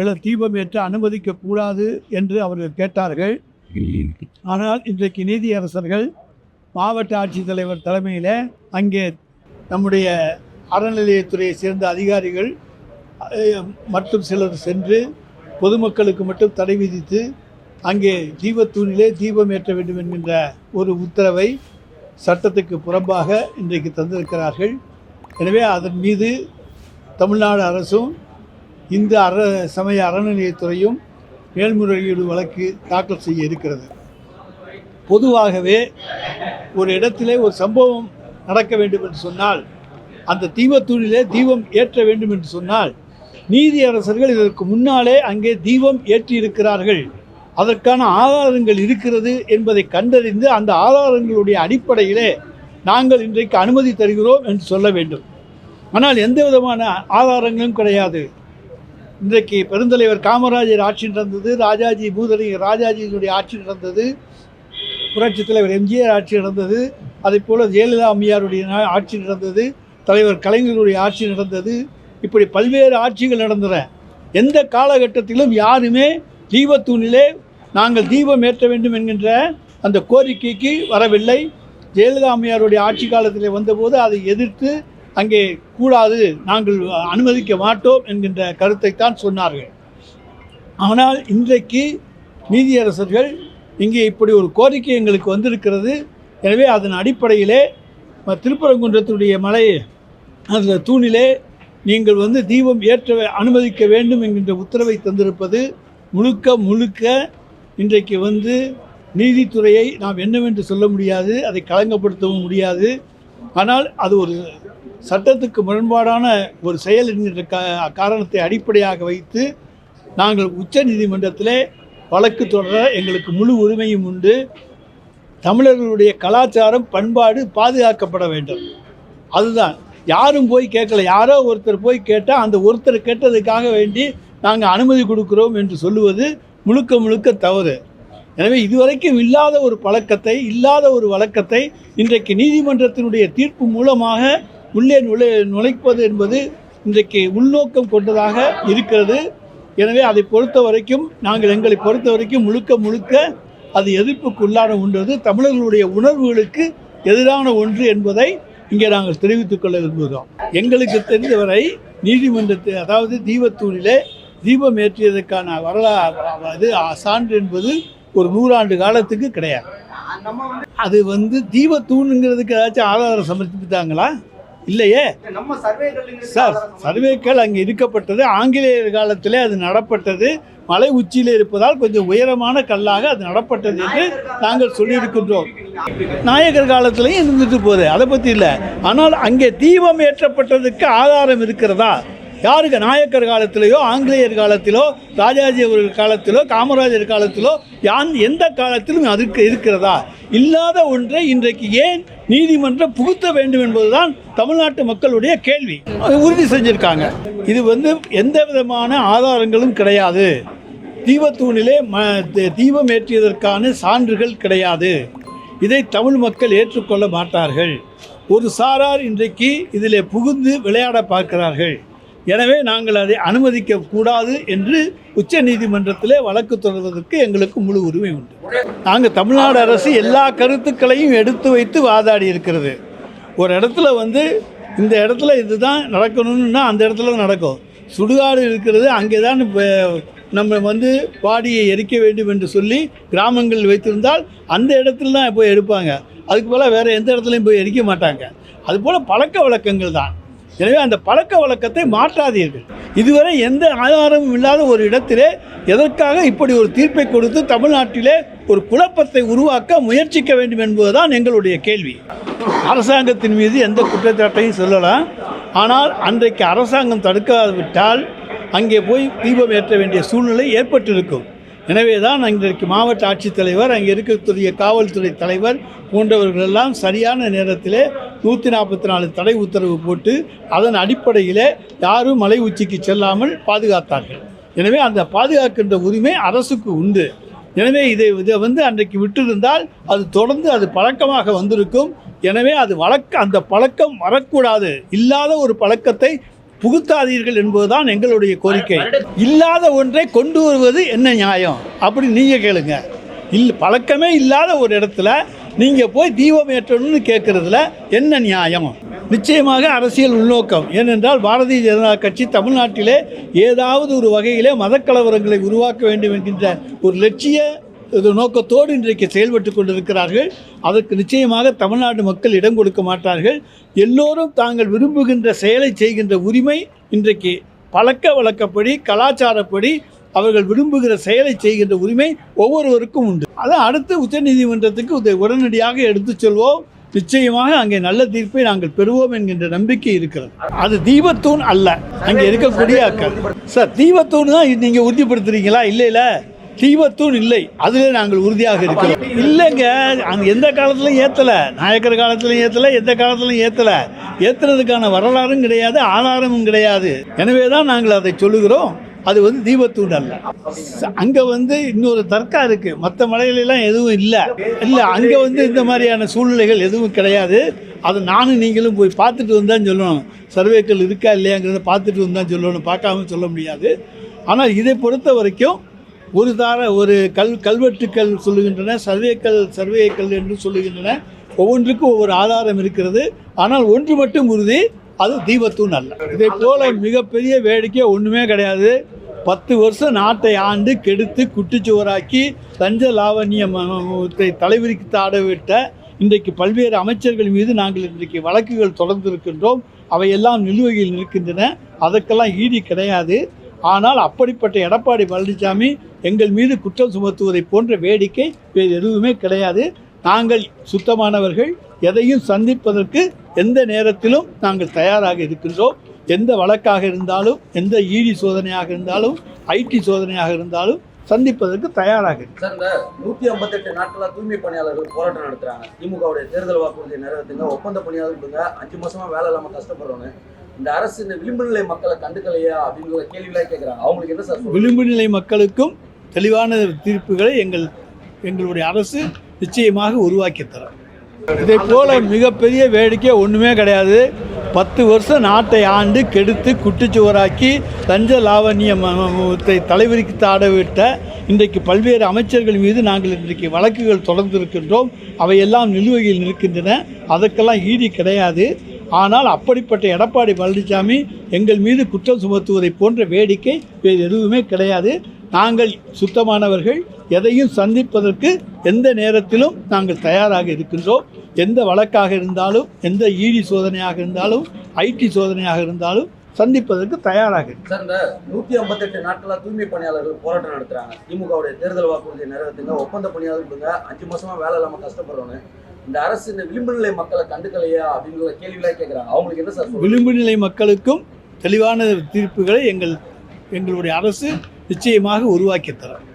விழ தீபம் ஏற்ற அனுமதிக்கக்கூடாது என்று அவர்கள் கேட்டார்கள். ஆனால் இன்றைக்கு நீதியரசர்கள் மாவட்ட ஆட்சித்தலைவர் தலைமையில் அங்கே நம்முடைய அறநிலையத்துறையை சேர்ந்த அதிகாரிகள் மற்றும் சிலர் சென்று பொதுமக்களுக்கு மட்டும் தடை விதித்து அங்கே தீபத்தூணிலே தீபம் ஏற்ற வேண்டும் என்கின்ற ஒரு உத்தரவை சட்டத்துக்கு புறம்பாக இன்றைக்கு தந்திருக்கிறார்கள். எனவே அதன் மீது தமிழ்நாடு அரசும் இந்த அற சமய அறநிலையத்துறையும் மேல்முறையீடு வழக்கு தாக்கல் செய்ய இருக்கிறது. பொதுவாகவே ஒரு இடத்திலே ஒரு சம்பவம் நடக்க வேண்டும் என்று சொன்னால் அந்த தீபத்தூணிலே தீபம் ஏற்ற வேண்டும் என்று சொன்னால் நீதியரசர்கள் இதற்கு முன்னாலே அங்கே தீபம் ஏற்றி இருக்கிறார்கள் அதற்கான ஆதாரங்கள் இருக்கிறது என்பதை கண்டறிந்து அந்த ஆதாரங்களுடைய அடிப்படையிலே நாங்கள் இன்றைக்கு அனுமதி தருகிறோம் என்று சொல்ல வேண்டும். ஆனால் எந்த விதமான ஆதாரங்களும் கிடையாது. இன்றைக்கு பெருந்தலைவர் காமராஜர் ஆட்சி நடந்தது ராஜாஜி பூதலிங்க ராஜாஜியினுடைய ஆட்சி நடந்தது புரட்சித் தலைவர் எம்ஜிஆர் ஆட்சி நடந்தது அதே போல் ஜெயலலிதா அம்மையாருடைய ஆட்சி நடந்தது தலைவர் கலைஞருடைய ஆட்சி நடந்தது இப்படி பல்வேறு ஆட்சிகள் நடந்தன. எந்த காலகட்டத்திலும் யாருமே தீபத்தூணிலே நாங்கள் தீபம் ஏற்ற வேண்டும் என்கின்ற அந்த கோரிக்கைக்கு வரவில்லை. ஜெயலலிதா அம்மையாருடைய ஆட்சி காலத்தில் வந்தபோது அதை எதிர்த்து அங்கே கூடாது நாங்கள் அனுமதிக்க மாட்டோம் என்கின்ற கருத்தை தான் சொன்னார்கள். ஆனால் இன்றைக்கு நீதியரசர்கள் இங்கே இப்படி ஒரு கோரிக்கை எங்களுக்கு வந்திருக்கிறது. எனவே அதன் அடிப்படையிலே திருப்பரங்குன்றத்துடைய மலை அந்த தூணிலே நீங்கள் வந்து தீபம் ஏற்ற அனுமதிக்க வேண்டும் என்கின்ற உத்தரவை தந்திருப்பது முழுக்க முழுக்க இன்றைக்கு வந்து நீதித்துறையை நாம் என்னவென்று சொல்ல முடியாது அதை களங்கப்படுத்தவும் முடியாது. ஆனால் அது ஒரு சட்டத்துக்கு முரண்பாடான ஒரு செயல் என்கின்ற கா காரணத்தை அடிப்படையாக வைத்து நாங்கள் உச்ச நீதிமன்றத்திலே வழக்கு தொடர எங்களுக்கு முழு உரிமையும் உண்டு. தமிழர்களுடைய கலாச்சாரம் பண்பாடு பாதுகாக்கப்பட வேண்டும். அதுதான். யாரும் போய் கேட்கல. யாரோ ஒருத்தர் போய் கேட்டால் அந்த ஒருத்தர் கேட்டதுக்காக வேண்டி நாங்கள் அனுமதி கொடுக்கிறோம் என்று சொல்லுவது முழுக்க முழுக்க தவறு. எனவே இதுவரைக்கும் இல்லாத ஒரு பழக்கத்தை இல்லாத ஒரு வழக்கத்தை இன்றைக்கு நீதிமன்றத்தினுடைய தீர்ப்பு மூலமாக உள்ளே நுழை நுழைப்பது என்பது இன்றைக்கு உள்நோக்கம் கொண்டதாக இருக்கிறது. எனவே அதை பொறுத்த வரைக்கும் நாங்கள் எங்களை பொறுத்த வரைக்கும் முழுக்க முழுக்க அது எதிர்ப்புக்கு உள்ளான ஒன்றது. தமிழர்களுடைய உணர்வுகளுக்கு எதிரான ஒன்று என்பதை இங்கே நாங்கள் தெரிவித்துக் கொள்ள விரும்புகிறோம். எங்களுக்கு தெரிந்தவரை நீதிமன்றத்தை அதாவது தீபத்தூரிலே தீபம் ஏற்றியதற்கான வரலாறு அது சான்று என்பது ஒரு நூறாண்டு காலத்துக்கு கிடையாது. அது வந்து தீபத்தூணுங்கிறதுக்கு ஏதாச்சும் ஆதாரம் சமர்ப்பித்தாங்களா? இல்லையே? சார் சர்வேக்கள் அங்கே இருக்கப்பட்டது. ஆங்கிலேயர் காலத்திலே அது நடப்பட்டது. மலை உச்சியில் இருப்பதால் கொஞ்சம் உயரமான கல்லாக அது நடப்பட்டது என்று நாங்கள் சொல்லியிருக்கின்றோம். நாயக்கர் காலத்திலையும் இருந்துட்டு போகுது. அதை பற்றி இல்லை. ஆனால் அங்கே தீபம் ஏற்றப்பட்டதுக்கு ஆதாரம் இருக்கிறதா? யாருக்கு? நாயக்கர் காலத்திலேயோ ஆங்கிலேயர் காலத்திலோ ராஜாஜி அவர்கள் காலத்திலோ காமராஜர் காலத்திலோ யான் எந்த காலத்திலும் அதுக்கு இருக்கிறதா? இல்லாத ஒன்றை இன்றைக்கு ஏன் நீதிமன்றம் புகுத்த வேண்டும் என்பதுதான் தமிழ்நாட்டு மக்களுடைய கேள்வி. அதை உறுதி செஞ்சுருக்காங்க. இது வந்து எந்த விதமான ஆதாரங்களும் கிடையாது. தீபத்தூணிலே ம தீபம் ஏற்றியதற்கான சான்றுகள் கிடையாது. இதை தமிழ் மக்கள் ஏற்றுக்கொள்ள மாட்டார்கள். ஒரு சாரார் இன்றைக்கு இதில் புகுந்து விளையாட பார்க்கிறார்கள். எனவே நாங்கள் அதை அனுமதிக்க கூடாது என்று உச்ச நீதிமன்றத்திலே வழக்கு தொடர்வதற்கு எங்களுக்கு முழு உரிமை உண்டு. நாங்கள் தமிழ்நாடு அரசு எல்லா கருத்துக்களையும் எடுத்து வைத்து வாதாடி இருக்கிறது. ஒரு இடத்துல வந்து இந்த இடத்துல இதுதான் நடக்கணும்னா அந்த இடத்துல நடக்கும். சுடுகாடு இருக்கிறது அங்கே தான் இப்போ நம்ம வந்து பாடியை எரிக்க வேண்டும் என்று சொல்லி கிராமங்கள் வைத்திருந்தால் அந்த இடத்துல தான் போய் எடுப்பாங்க. அதுக்கு போல் வேறு எந்த இடத்துலையும் போய் எரிக்க மாட்டாங்க. அதுபோல் பழக்க வழக்கங்கள் தான். எனவே அந்த பழக்க வழக்கத்தை மாற்றாதீர்கள். இதுவரை எந்த ஆதாரமும் இல்லாத ஒரு இடத்திலே எதற்காக இப்படி ஒரு தீர்ப்பை கொடுத்து தமிழ்நாட்டிலே ஒரு குழப்பத்தை உருவாக்க முயற்சிக்க வேண்டும் என்பதுதான் எங்களுடைய கேள்வி. அரசாங்கத்தின் மீது எந்த குற்றச்சாட்டையும் சொல்லலாம். ஆனால் அன்றைக்கு அரசாங்கம் தடுக்காவிட்டால் அங்கே போய் தீபம் ஏற்ற வேண்டிய சூழ்நிலை ஏற்பட்டிருக்கும். எனவே தான் இன்றைக்கு மாவட்ட ஆட்சித்தலைவர் அங்கே இருக்கக்கூடிய காவல்துறை தலைவர் போன்றவர்கள் எல்லாம் சரியான நேரத்திலே நூற்றி நாற்பத்தி நாலு தடை உத்தரவு போட்டு அதன் அடிப்படையிலே யாரும் மலை உச்சிக்கு செல்லாமல் பாதுகாத்தார்கள். எனவே அந்த பாதுகாக்கின்ற உரிமை அரசுக்கு உண்டு. எனவே இதை இதை வந்து அன்றைக்கு விட்டிருந்தால் அது தொடர்ந்து அது பழக்கமாக வந்திருக்கும். எனவே அது வழக்க அந்த பழக்கம் வரக்கூடாது. இல்லாத ஒரு பழக்கத்தை புகுத்தாதீர்கள் என்பதுதான் எங்களுடைய கோரிக்கை. இல்லாத ஒன்றை கொண்டு வருவது என்ன நியாயம்? அப்படி நீங்கள் கேளுங்க. இல் பழக்கமே இல்லாத ஒரு இடத்துல நீங்கள் போய் தீபம் ஏற்றணும்னு கேட்குறதுல என்ன நியாயம்? நிச்சயமாக அரசியல் உள்நோக்கம். ஏனென்றால் பாரதிய ஜனதா கட்சி தமிழ்நாட்டிலே ஏதாவது ஒரு வகையிலே மதக்கலவரங்களை உருவாக்க வேண்டும் என்கின்ற ஒரு லட்சிய இது நோக்கத்தோடு இன்றைக்கு செயல்பட்டு கொண்டிருக்கிறார்கள். அதற்கு நிச்சயமாக தமிழ்நாடு மக்கள் இடம் கொடுக்க மாட்டார்கள். எல்லோரும் தாங்கள் விரும்புகின்ற செயலை செய்கின்ற உரிமை இன்றைக்கு பழக்க வழக்கப்படி கலாச்சாரப்படி அவர்கள் விரும்புகிற செயலை செய்கின்ற உரிமை ஒவ்வொருவருக்கும் உண்டு. அதை அடுத்து உச்சநீதிமன்றத்துக்கு உடனடியாக எடுத்துச் செல்வோம். நிச்சயமாக அங்கே நல்ல தீர்ப்பை நாங்கள் பெறுவோம் என்கின்ற நம்பிக்கை இருக்கிறது. அது தீபத்தூண் அல்ல. அங்கே இருக்கக்கூடிய சார் தீபத்தூண் தான் நீங்கள் உறுதிப்படுத்துறீங்களா? இல்லை இல்லை தீபத்தூண் இல்லை. அதில் நாங்கள் உறுதியாக இருக்கிறோம். இல்லைங்க அங்கே எந்த காலத்துலையும் ஏற்றலை நாயக்கர் காலத்துலையும் ஏற்றலை எந்த காலத்திலையும் ஏற்றலை ஏற்றுறதுக்கான வரலாறும் கிடையாது ஆதாரமும் கிடையாது. எனவே தான் நாங்கள் அதை சொல்லுகிறோம். அது வந்து தீபத்தூண் அல்ல. அங்கே வந்து இன்னொரு தர்க்கா இருக்குது மற்ற மலைகளெல்லாம் எதுவும் இல்லை. இல்லை அங்கே வந்து இந்த மாதிரியான சூழ்நிலைகள் எதுவும் கிடையாது. அதை நானும் நீங்களும் போய் பார்த்துட்டு வந்தால் சொல்லணும். சர்வேக்கள் இருக்கா இல்லையாங்கிறத பார்த்துட்டு வந்தால் சொல்லணும். பார்க்காம சொல்ல முடியாது. ஆனால் இதை பொறுத்த வரைக்கும் ஒரு தார ஒரு கல் கல்வெட்டுக்கள் சொல்லுகின்றன சர்வேக்கள் சர்வேக்கள் என்று சொல்லுகின்றன. ஒவ்வொன்றுக்கும் ஒவ்வொரு ஆதாரம் இருக்கிறது. ஆனால் ஒன்று மட்டும் உறுதி அது தீபத்தும் அல்ல. இதை போல மிகப்பெரிய வேடிக்கை ஒன்றுமே கிடையாது. பத்து வருஷம் நாட்டை ஆண்டு கெடுத்து குட்டிச்சுவராக்கி தஞ்ச லாவண்யத்தை தலைவிரிக்கு தாடவிட்ட இன்றைக்கு பல்வேறு அமைச்சர்கள் மீது நாங்கள் இன்றைக்கு வழக்குகள் தொடர்ந்து இருக்கின்றோம் அவையெல்லாம் நிலுவையில் நிற்கின்றன. அதற்கெல்லாம் ஈடி கிடையாது. ஆனால் அப்படிப்பட்ட எடப்பாடி பழனிசாமி எங்கள் மீது குற்றம் சுமத்துவதை போன்ற வேடிக்கை வேறு எதுவுமே கிடையாது. நாங்கள் சுத்தமானவர்கள் எதையும் சந்திப்பதற்கு எந்த நேரத்திலும் நாங்கள் தயாராக இருக்கின்றோம். எந்த வழக்காக இருந்தாலும் எந்த ஈடி சோதனையாக இருந்தாலும் ஐடி சோதனையாக இருந்தாலும் சந்திப்பதற்கு தயாராக சார் இந்த நூத்தி ஐம்பத்தெட்டு நாட்களில் தூய்மை பணியாளர்கள் போராட்டம் நடத்துகிறாங்க திமுகவுடைய தேர்தல் வாக்குறுதியை நிறைவேற்றுங்க ஒப்பந்த பணியாளர்கள் கொடுங்க. அஞ்சு மாசமா வேலை இல்லாமல் கஷ்டப்படுறவங்க இந்த அரசு இந்த விளிம்பு நிலை மக்களை கண்டுக்கலையா அப்படிங்கிற கேள்விகளா கேட்குறாங்க அவங்களுக்கு என்ன சார் விளிம்பு நிலை மக்களுக்கும் தெளிவான தீர்ப்புகளை எங்கள் எங்களுடைய அரசு நிச்சயமாக உருவாக்கி தரும். இதை போல மிகப்பெரிய வேடிக்கை ஒன்றுமே கிடையாது. பத்து வருஷம் நாட்டை ஆண்டு கெடுத்து குட்டிச்சுவராக்கி தஞ்ச லாவண்யத்தை தலைவருக்கு தாடவிட்ட இன்றைக்கு பல்வேறு அமைச்சர்கள் மீது நாங்கள் இன்றைக்கு வழக்குகள் தொடர்ந்து இருக்கின்றோம் அவையெல்லாம் நிலுவையில் நிற்கின்றன. அதற்கெல்லாம் ஈடி கிடையாது. ஆனால் அப்படிப்பட்ட எடப்பாடி பழனிசாமி எங்கள் மீது குற்றம் சுமத்துவதை போன்ற வேடிக்கை வேறு எதுவுமே கிடையாது. நாங்கள் சுத்தமானவர்கள் எதையும் சந்திப்பதற்கு எந்த நேரத்திலும் நாங்கள் தயாராக இருக்கின்றோம். எந்த வழக்காக இருந்தாலும் எந்த ஈடி சோதனையாக இருந்தாலும் ஐடி சோதனையாக இருந்தாலும் சந்திப்பதற்கு தயாராக. சார் இந்த நூத்தி ஐம்பத்தெட்டு நாட்களா தூய்மை பணியாளர்கள் போராட்டம் நடத்துறாங்க திமுகவுடைய தேர்தல் வாக்குறுதியை நிறைவேற்றுங்க ஒப்பந்த பணியாளர் கொடுங்க அஞ்சு மாசமா வேலை இல்லாம கஷ்டப்படுறவங்க இந்த அரசு இந்த விளிம்பு நிலை மக்களை கண்டுக்கலையா அப்படிங்கிற கேள்விகளா கேட்கறாங்க அவங்களுக்கு என்ன சார்? விளிம்பு நிலை மக்களுக்கும் தெளிவான தீர்ப்புகளை எங்கள் எங்களுடைய அரசு நிச்சயமாக உருவாக்கி தரும்